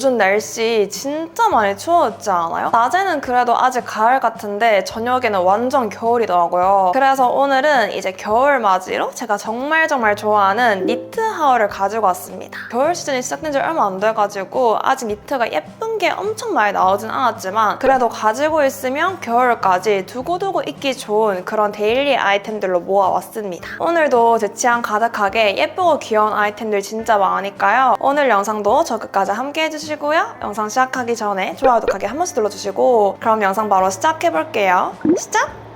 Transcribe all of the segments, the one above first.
요즘 날씨 진짜 많이 추워졌지 않아요? 낮에는 그래도 아직 가을 같은데 저녁에는 완전 겨울이더라고요. 그래서 오늘은 이제 겨울 맞이로 제가 정말 정말 좋아하는 니트 하울을 가지고 왔습니다. 겨울 시즌이 시작된 지 얼마 안 돼가지고 아직 니트가 예쁜 게 엄청 많이 나오진 않았지만 그래도 가지고 있으면 겨울까지 두고두고 입기 좋은 그런 데일리 아이템들로 모아왔습니다. 오늘도 제 취향 가득하게 예쁘고 귀여운 아이템들 진짜 많으니까요. 오늘 영상도 저 끝까지 함께 해주시고요. 영상 시작하기 전에 좋아요, 구독하기 한 번씩 눌러주시고 그럼 영상 바로 시작해볼게요. 시작!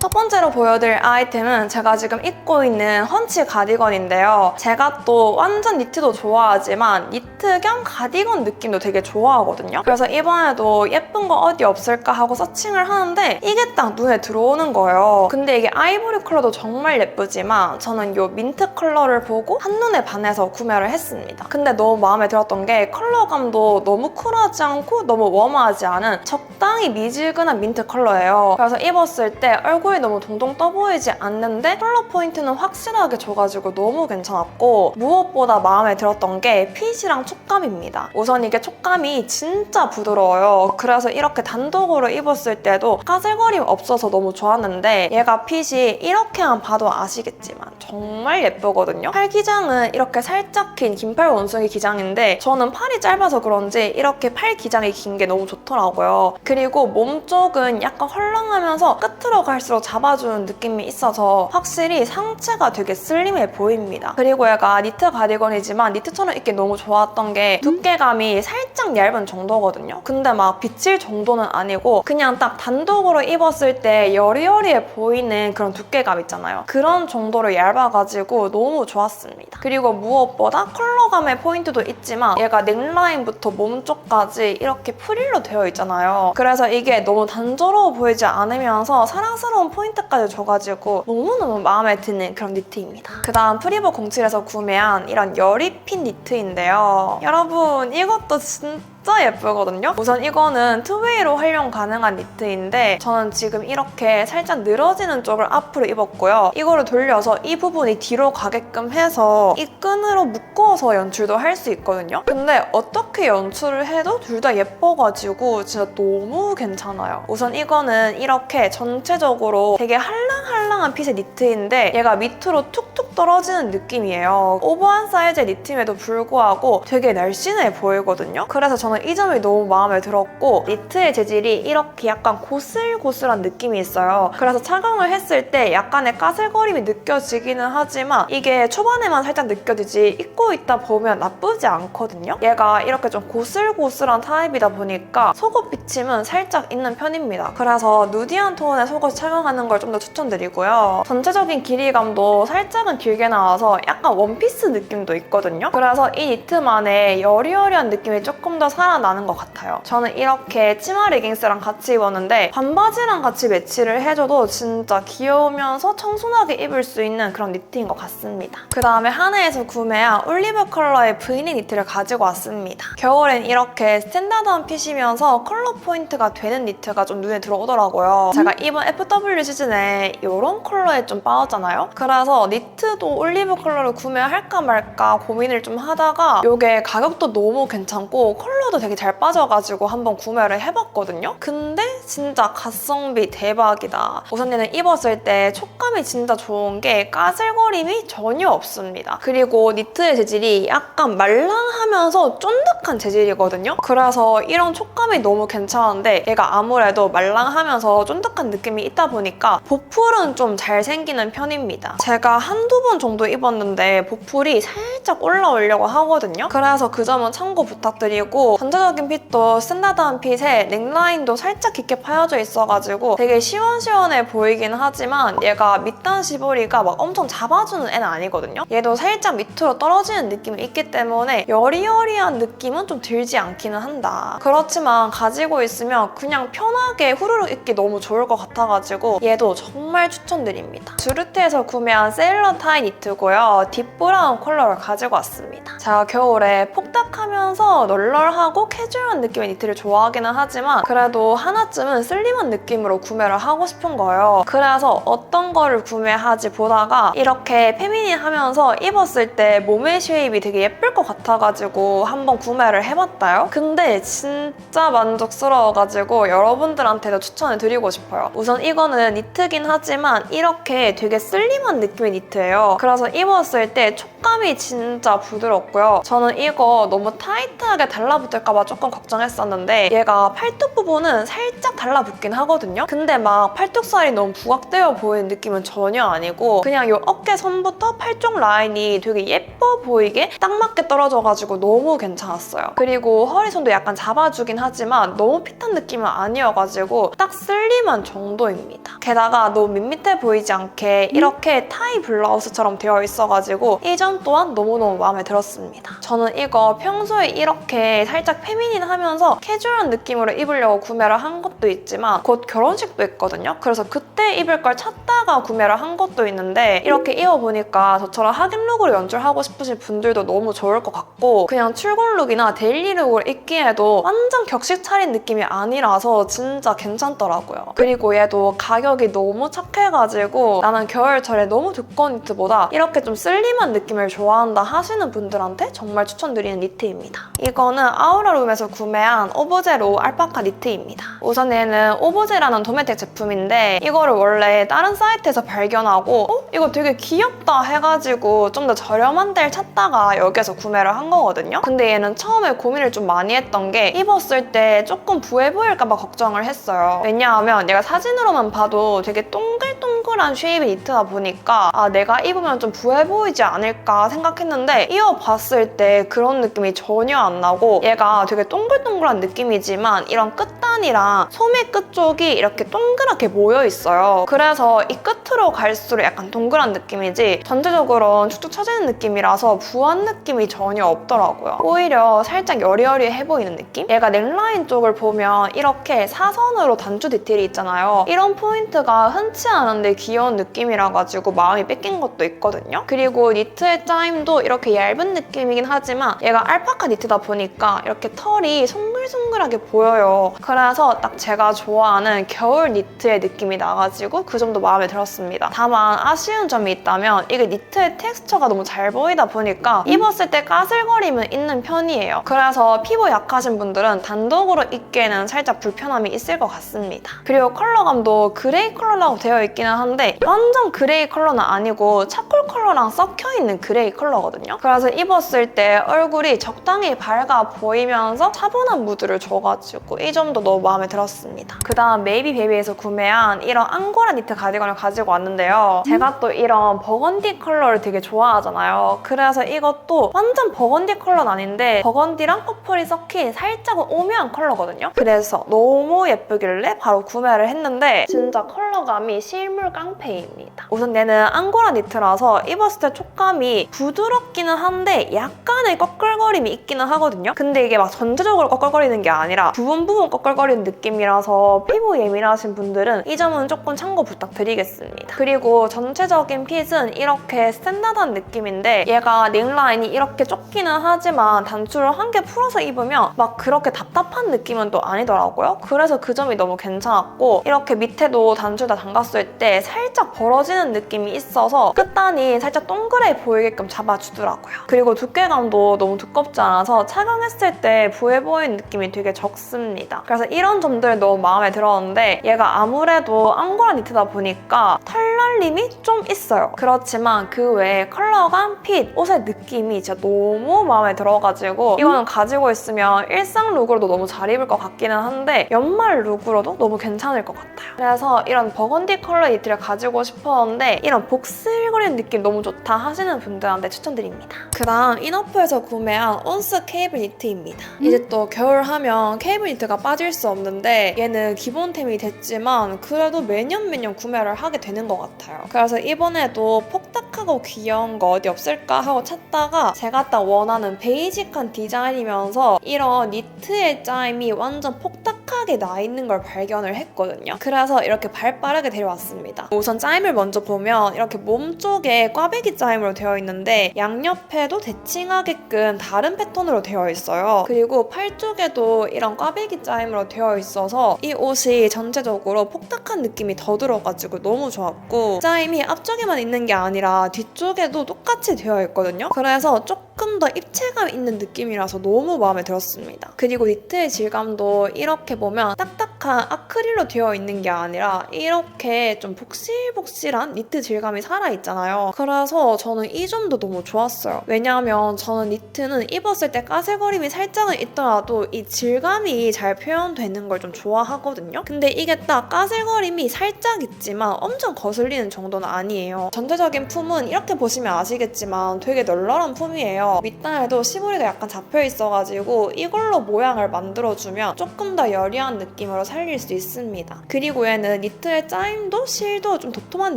첫 번째로 보여드릴 아이템은 제가 지금 입고 있는 헌치 가디건인데요. 제가 또 완전 니트도 좋아하지만 니트 겸 가디건 느낌도 되게 좋아하거든요. 그래서 이번에도 예쁜 거 어디 없을까 하고 서칭을 하는데 이게 딱 눈에 들어오는 거예요. 근데 이게 아이보리 컬러도 정말 예쁘지만 저는 이 민트 컬러를 보고 한눈에 반해서 구매를 했습니다. 근데 너무 마음에 들었던 게 컬러감도 너무 쿨하지 않고 너무 웜하지 않은 적당히 미지근한 민트 컬러예요. 그래서 입었을 때 얼굴 이 너무 동동 떠 보이지 않는데 컬러 포인트는 확실하게 줘가지고 너무 괜찮았고 무엇보다 마음에 들었던 게 핏이랑 촉감입니다. 우선 이게 촉감이 진짜 부드러워요. 그래서 이렇게 단독으로 입었을 때도 까슬거림 없어서 너무 좋았는데 얘가 핏이 이렇게만 봐도 아시겠지만 정말 예쁘거든요. 팔 기장은 이렇게 살짝 긴 긴팔 원숭이 기장인데 저는 팔이 짧아서 그런지 이렇게 팔 기장이 긴 게 너무 좋더라고요. 그리고 몸 쪽은 약간 헐렁하면서 끝으로 갈수록 잡아주는 느낌이 있어서 확실히 상체가 되게 슬림해 보입니다. 그리고 얘가 니트 가디건이지만 니트처럼 입기 너무 좋았던 게 두께감이 살짝 얇은 정도거든요. 근데 막 비칠 정도는 아니고 그냥 딱 단독으로 입었을 때 여리여리해 보이는 그런 두께감 있잖아요. 그런 정도로 얇아가지고 너무 좋았습니다. 그리고 무엇보다 컬러감의 포인트도 있지만 얘가 넥라인부터 몸 쪽까지 이렇게 프릴로 되어 있잖아요. 그래서 이게 너무 단조로워 보이지 않으면서 사랑스러운 포인트까지 줘가지고 너무너무 마음에 드는 그런 니트입니다. 그 다음 프리버 07에서 구매한 이런 열이핀 니트인데요. 여러분 이것도 진짜 진짜 예쁘거든요. 우선 이거는 투웨이로 활용 가능한 니트인데 저는 지금 이렇게 살짝 늘어지는 쪽을 앞으로 입었고요. 이거를 돌려서 이 부분이 뒤로 가게끔 해서 이 끈으로 묶어서 연출도 할 수 있거든요. 근데 어떻게 연출을 해도 둘 다 예뻐가지고 진짜 너무 괜찮아요. 우선 이거는 이렇게 전체적으로 되게 할랑할랑한 핏의 니트인데 얘가 밑으로 툭툭 떨어지는 느낌이에요. 오버한 사이즈의 니트임에도 불구하고 되게 날씬해 보이거든요. 그래서 저는 이 점이 너무 마음에 들었고 니트의 재질이 이렇게 약간 고슬고슬한 느낌이 있어요. 그래서 착용을 했을 때 약간의 까슬거림이 느껴지기는 하지만 이게 초반에만 살짝 느껴지지 입고 있다 보면 나쁘지 않거든요. 얘가 이렇게 좀 고슬고슬한 타입이다 보니까 속옷 비침은 살짝 있는 편입니다. 그래서 누디한 톤의 속옷 착용하는 걸 좀 더 추천드리고요. 전체적인 길이감도 살짝은 길게 나와서 약간 원피스 느낌도 있거든요. 그래서 이 니트만의 여리여리한 느낌이 조금 더 살아나는 것 같아요. 저는 이렇게 치마 레깅스랑 같이 입었는데 반바지랑 같이 매치를 해줘도 진짜 귀여우면서 청순하게 입을 수 있는 그런 니트인 것 같습니다. 그 다음에 하나에서 구매한 올리브 컬러의 브이니 니트를 가지고 왔습니다. 겨울엔 이렇게 스탠다드한 핏이면서 컬러 포인트가 되는 니트가 좀 눈에 들어오더라고요. 제가 이번 FW 시즌에 이런 컬러에 좀 빠졌잖아요. 그래서 니트도 올리브 컬러를 구매할까 말까 고민을 좀 하다가 이게 가격도 너무 괜찮고 컬러 도 되게 잘 빠져가지고 한번 구매를 해봤거든요. 근데 진짜 가성비 대박이다. 우선 얘는 입었을 때 촉감이 진짜 좋은 게 까슬거림이 전혀 없습니다. 그리고 니트의 재질이 약간 말랑하면서 쫀득한 재질이거든요. 그래서 이런 촉감이 너무 괜찮은데 얘가 아무래도 말랑하면서 쫀득한 느낌이 있다 보니까 보풀은 좀 잘 생기는 편입니다. 제가 한두 번 정도 입었는데 보풀이 살짝 올라오려고 하거든요. 그래서 그 점은 참고 부탁드리고 전체적인 핏도 스탠다드한 핏에 넥라인도 살짝 깊게 파여져 있어가지고 되게 시원시원해 보이긴 하지만 얘가 밑단 시보리가 막 엄청 잡아주는 애는 아니거든요. 얘도 살짝 밑으로 떨어지는 느낌이 있기 때문에 여리여리한 느낌은 좀 들지 않기는 한다. 그렇지만 가지고 있으면 그냥 편하게 후루룩 입기 너무 좋을 것 같아가지고 얘도 정말 추천드립니다. 주르트에서 구매한 세일러 타이 니트고요. 딥브라운 컬러를 가지고 왔습니다. 제가 겨울에 폭닥하면 페미닌하면 서 널널하고 캐주얼한 느낌의 니트를 좋아하기는 하지만 그래도 하나쯤은 슬림한 느낌으로 구매를 하고 싶은 거예요. 그래서 어떤 거를 구매하지 보다가 이렇게 페미닌하면서 입었을 때 몸의 쉐입이 되게 예쁠 것 같아가지고 한번 구매를 해봤다요. 근데 진짜 만족스러워가지고 여러분들한테도 추천을 드리고 싶어요. 우선 이거는 니트긴 하지만 이렇게 되게 슬림한 느낌의 니트예요. 그래서 입었을 때 촉감이 진짜 부드럽고요. 저는 이거 너무 타이트하게 달라붙 을까봐 조금 걱정했었는데 얘가 팔뚝 부분은 살짝 달라붙긴 하거든요. 근데 막 팔뚝살이 너무 부각되어 보이는 느낌은 전혀 아니고 그냥 이 어깨 선부터 팔쪽 라인이 되게 예뻐 보이게 딱 맞게 떨어져가지고 너무 괜찮았어요. 그리고 허리선도 약간 잡아주긴 하지만 너무 핏한 느낌은 아니어가지고 딱 슬림한 정도입니다. 게다가 너무 밋밋해 보이지 않게 이렇게 타이 블라우스처럼 되어 있어가지고 이 점 또한 너무너무 마음에 들었습니다. 저는 이거 평소에 이렇게 살짝 페미닌하면서 캐주얼한 느낌으로 입으려고 구매를 한 것도 있지만 곧 결혼식도 있거든요. 그래서 그때 입을 걸 찾다가 구매를 한 것도 있는데 이렇게 입어보니까 저처럼 하객 룩으로 연출하고 싶으신 분들도 너무 좋을 것 같고 그냥 출근 룩이나 데일리 룩으로 입기에도 완전 격식 차린 느낌이 아니라서 진짜 괜찮더라고요. 그리고 얘도 가격이 너무 착해가지고 나는 겨울철에 너무 두꺼운 니트보다 이렇게 좀 슬림한 느낌을 좋아한다 하시는 분들한테 정말 추천드리는 니트입니다. 이거는 아 우라룸에서 구매한 오브제로 알파카 니트입니다. 우선 얘는 오브제라는 도메텍 제품인데 이거를 원래 다른 사이트에서 발견하고 어? 이거 되게 귀엽다 해가지고 좀 더 저렴한 데를 찾다가 여기에서 구매를 한 거거든요. 근데 얘는 처음에 고민을 좀 많이 했던 게 입었을 때 조금 부해 보일까봐 걱정을 했어요. 왜냐하면 얘가 사진으로만 봐도 되게 동글동글 한 쉐입의 니트다 보니까 아 내가 입으면 좀 부해 보이지 않을까 생각했는데 입어봤을 때 그런 느낌이 전혀 안 나고 얘가 되게 동글동글한 느낌이지만 이런 끝단이랑 소매 끝 쪽이 이렇게 동그랗게 모여 있어요. 그래서 이 끝으로 갈수록 약간 동그란 느낌이지 전체적으로는 축축 처지는 느낌이라서 부한 느낌이 전혀 없더라고요. 오히려 살짝 여리여리해 보이는 느낌? 얘가 넥라인 쪽을 보면 이렇게 사선으로 단추 디테일이 있잖아요. 이런 포인트가 흔치 않은데 귀여운 느낌이라 가지고 마음이 뺏긴 것도 있거든요. 그리고 니트의 짜임도 이렇게 얇은 느낌이긴 하지만 얘가 알파카 니트다 보니까 이렇게 털이 송글송글하게 보여요. 그래서 딱 제가 좋아하는 겨울 니트의 느낌이 나가지고 그 점도 마음에 들었습니다. 다만 아쉬운 점이 있다면 이게 니트의 텍스처가 너무 잘 보이다 보니까 입었을 때 까슬거림은 있는 편이에요. 그래서 피부 약하신 분들은 단독으로 입기에는 살짝 불편함이 있을 것 같습니다. 그리고 컬러감도 그레이 컬러라고 되어 있기는 한데 완전 그레이 컬러는 아니고 차콜 컬러랑 섞여 있는 그레이 컬러거든요. 그래서 입었을 때 얼굴이 적당히 밝아 보이면서 차분한 무드를 줘가지고 이 점도 너무 마음에 들었습니다. 그 다음 메이비 베이비에서 구매한 이런 앙고라 니트 가디건을 가지고 왔는데요. 제가 또 이런 버건디 컬러를 되게 좋아하잖아요. 그래서 이것도 완전 버건디 컬러는 아닌데 버건디랑 퍼플이 섞인 살짝은 오묘한 컬러거든요. 그래서 너무 예쁘길래 바로 구매를 했는데 진짜 컬러감이 실물 깡패입니다. 우선 얘는 앙고라 니트라서 입었을 때 촉감이 부드럽기는 한데 약간의 꺼끌거림이 있기는 하거든요. 근데 이게 막 전체적으로 꺼끌거리는 게 아니라 부분 부분 꺼끌거리는 느낌이라서 피부 예민하신 분들은 이 점은 조금 참고 부탁드리겠습니다. 그리고 전체적인 핏은 이렇게 스탠다드한 느낌인데 얘가 넥라인이 이렇게 좁기는 하지만 단추를 한 개 풀어서 입으면 막 그렇게 답답한 느낌은 또 아니더라고요. 그래서 그 점이 너무 괜찮았고 이렇게 밑에도 단추 다 담갔을 때 살짝 벌어지는 느낌이 있어서 끝단이 살짝 동그래 보이게끔 잡아주더라고요. 그리고 두께감도 너무 두껍지 않아서 착용했을 때 부해 보이는 느낌이 되게 적습니다. 그래서 이런 점들 너무 마음에 들었는데 얘가 아무래도 앙고라 니트다 보니까 털날림이 좀 있어요. 그렇지만 그 외에 컬러감, 핏, 옷의 느낌이 진짜 너무 마음에 들어가지고 이거는 가지고 있으면 일상 룩으로도 너무 잘 입을 것 같기는 한데 연말 룩으로도 너무 괜찮을 것 같아요. 그래서 이런 버건디 컬러 니트를 가지고 싶었는데 이런 복슬거리는 느낌 너무 좋다 하시는 분들한테 추천드립니다. 그 다음 이너프에서 구매한 온스 케이블 니트입니다. 이제 또 겨울 하면 케이블 니트가 빠질 수 없는데 얘는 기본템이 됐지만 그래도 매년 매년 구매를 하게 되는 것 같아요. 그래서 이번에도 폭닥하고 귀여운 거 어디 없을까 하고 찾다가 제가 딱 원하는 베이직한 디자인이면서 이런 니트의 짜임이 완전 폭닥 진하게 나 있는 걸 발견을 했거든요. 그래서 이렇게 발 빠르게 데려왔습니다. 우선 짜임을 먼저 보면 이렇게 몸 쪽에 꽈배기 짜임으로 되어 있는데 양옆에도 대칭하게끔 다른 패턴으로 되어 있어요. 그리고 팔 쪽에도 이런 꽈배기 짜임으로 되어 있어서 이 옷이 전체적으로 폭닥한 느낌이 더 들어가지고 너무 좋았고 짜임이 앞쪽에만 있는 게 아니라 뒤쪽에도 똑같이 되어 있거든요. 그래서 조금 더 입체감 있는 느낌이라서 너무 마음에 들었습니다. 그리고 니트의 질감도 이렇게 보면 딱딱한 아크릴로 되어 있는 게 아니라 이렇게 좀 복실복실한 니트 질감이 살아있잖아요. 그래서 저는 이 점도 너무 좋았어요. 왜냐하면 저는 니트는 입었을 때 까슬거림이 살짝은 있더라도 이 질감이 잘 표현되는 걸 좀 좋아하거든요. 근데 이게 딱 까슬거림이 살짝 있지만 엄청 거슬리는 정도는 아니에요. 전체적인 품은 이렇게 보시면 아시겠지만 되게 널널한 품이에요. 밑단에도 시보리가 약간 잡혀 있어가지고 이걸로 모양을 만들어주면 조금 더 여리한 느낌으로 살릴 수 있습니다. 그리고 얘는 니트의 짜임도 실도 좀 도톰한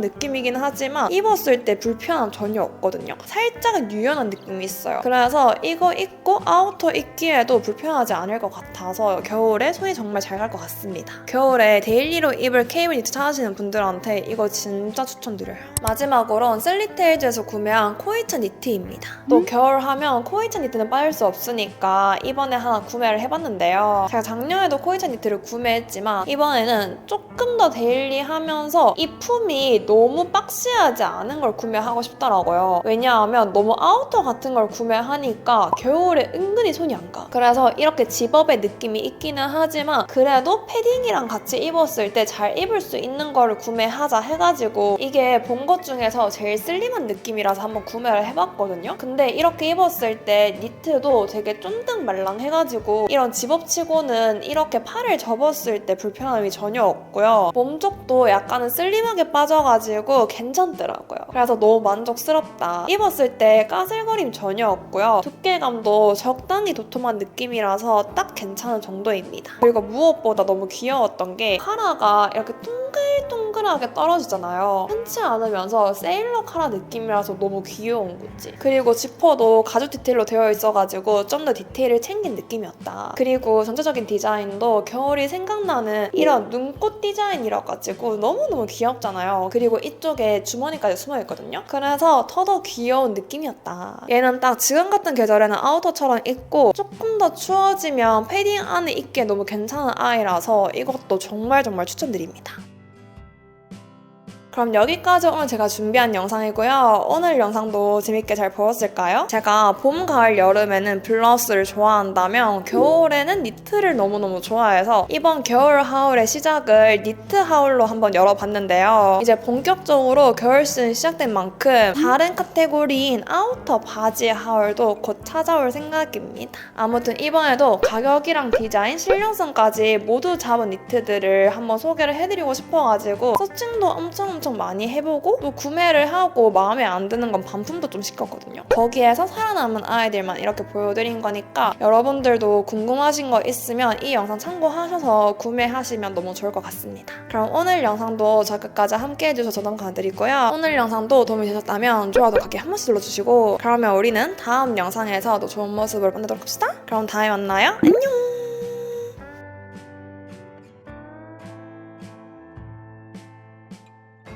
느낌이긴 하지만 입었을 때 불편함 전혀 없거든요. 살짝은 유연한 느낌이 있어요. 그래서 이거 입고 아우터 입기에도 불편하지 않을 것 같아서 겨울에 손이 정말 잘 갈 것 같습니다. 겨울에 데일리로 입을 케이블 니트 찾으시는 분들한테 이거 진짜 추천드려요. 마지막으로는 셀리테일즈에서 구매한 코이차 니트입니다. 또 겨울 하면 코이차 니트는 빠질 수 없으니까 이번에 하나 구매를 해봤는데요. 제가 작년에도 코이차 니트를 구매했지만 이번에는 조금 더 데일리하면서 이 품이 너무 박시하지 않은 걸 구매하고 싶더라고요. 왜냐하면 너무 아우터 같은 걸 구매하니까 겨울에 은근히 손이 안 가. 그래서 이렇게 집업의 느낌이 있기는 하지만 그래도 패딩이랑 같이 입었을 때 잘 입을 수 있는 거를 구매하자 해가지고 이게 본 것 중에서 제일 슬림한 느낌이라서 한번 구매를 해봤거든요. 근데 이렇게 입었을 때 니트도 되게 쫀득 말랑해가지고 이런 집업치고는 이렇게 팔을 접었을 때 불편함이 전혀 없고요. 몸 쪽도 약간은 슬림하게 빠져가지고 괜찮더라고요. 그래서 너무 만족스럽다. 입었을 때 까슬거림 전혀 없고요. 두께감도 적당히 도톰한 느낌이라서 딱 괜찮은 정도입니다. 그리고 무엇보다 너무 귀여웠던 게 카라가 이렇게 동글동글하게 떨어지잖아요. 흔치 않으면서 세일러 카라 느낌이라서 너무 귀여운 거지. 그리고 지퍼도 가죽 디테일로 되어 있어가지고 좀 더 디테일을 챙긴 느낌이었다. 그리고 전체적인 디자인도 겨울이 생각나는 이런 눈꽃 디자인이라 가지고 너무너무 귀엽잖아요. 그리고 이쪽에 주머니까지 숨어있거든요. 그래서 더더 귀여운 느낌이었다. 얘는 딱 지금 같은 계절에는 아우터처럼 입고 조금 더 추워지면 패딩 안에 입기에 너무 괜찮은 아이라서 이것도 정말 정말 추천드립니다. 그럼 여기까지 오늘 제가 준비한 영상이고요. 오늘 영상도 재밌게 잘 보셨을까요? 제가 봄, 가을, 여름에는 블라우스를 좋아한다면 겨울에는 니트를 너무너무 좋아해서 이번 겨울 하울의 시작을 니트 하울로 한번 열어봤는데요. 이제 본격적으로 겨울 시즌 시작된 만큼 다른 카테고리인 아우터 바지 하울도 곧 찾아올 생각입니다. 아무튼 이번에도 가격이랑 디자인, 실용성까지 모두 잡은 니트들을 한번 소개를 해드리고 싶어가지고 서칭도 엄청 엄청 많이 해보고 또 구매를 하고 마음에 안 드는 건 반품도 좀 시켰거든요. 거기에서 살아남은 아이들만 이렇게 보여드린 거니까 여러분들도 궁금하신 거 있으면 이 영상 참고하셔서 구매하시면 너무 좋을 것 같습니다. 그럼 오늘 영상도 저 끝까지 함께 해주셔서 너무 감사드리고요. 오늘 영상도 도움이 되셨다면 좋아도 가게 한 번씩 눌러주시고 그러면 우리는 다음 영상에서 더 좋은 모습을 만나도록 합시다. 그럼 다음에 만나요. 안녕!